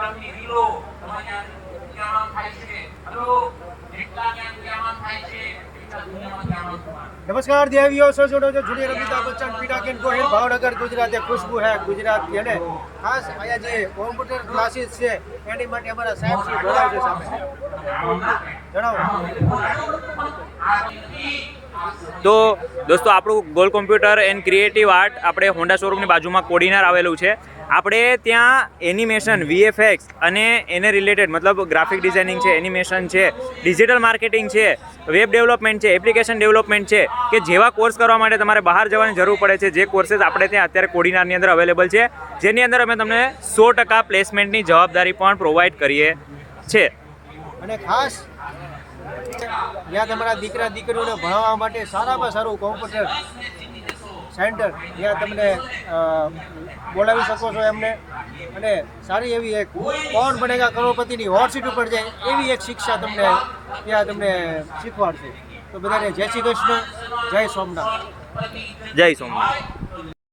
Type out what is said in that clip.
તરફથી રીલો તમારી ઉચ્ચારણ થાય છે. હલો એટલાને ઉચ્ચારણ થાય છે નમસ્કાર દેવીઓ સો જોડો છો. જુડી રમિતા બચ્ચન પીડા કેન ગોહિલ ભાવનગર ગુજરાત ખુશબુ હે ગુજરાત અને ખાસ અહીંયા જે કોમ્પ્યુટર ક્લાસીસ છે એની માટે અમારા સાહેબ શ્રી બોલાવજો સામે. જણાવો. તો દોસ્તો, આપણું goal computer and creative art આપણે હોન્ડા શોરૂમની બાજુમાં કોડીનાર આવેલું છે. આપણે ત્યાં એનિમેશન વીએફએક્સ અને એને રિલેટેડ મતલબ ગ્રાફિક ડિઝાઇનિંગ છે એનિમેશન છે ડિજિટલ માર્કેટિંગ છે વેબ ડેવલપમેન્ટ છે એપ્લિકેશન ડેવલપમેન્ટ છે, કે જેવા કોર્સ કરવા માટે તમારે બહાર જવાની જરૂર પડે છે, જે કોર્સેસ આપણે ત્યાં અત્યારે કોડીનારની અંદર અવેલેબલ છે, જેની અંદર અમે તમને સો ટકા પ્લેસમેન્ટની જવાબદારી પણ પ્રોવાઈડ કરીએ છે અને ખાસ ત્યાં તમારા દીકરા, દીકરીઓને ભણાવવા માટે સારામાં સારું કોમ્પ્યુટર સેન્ટર જ્યાં તમને બોલાવી શકો છો એમને. અને સારી એવી એક કોણ બનેગા કરોડપતિની હોટ સીટ ઉપર જાય એવી એક શિક્ષા તમને ત્યાં તમને શીખવાડશે. તો બધાને જય શ્રી કૃષ્ણ, જય સોમનાથ. જય સોમનાથ.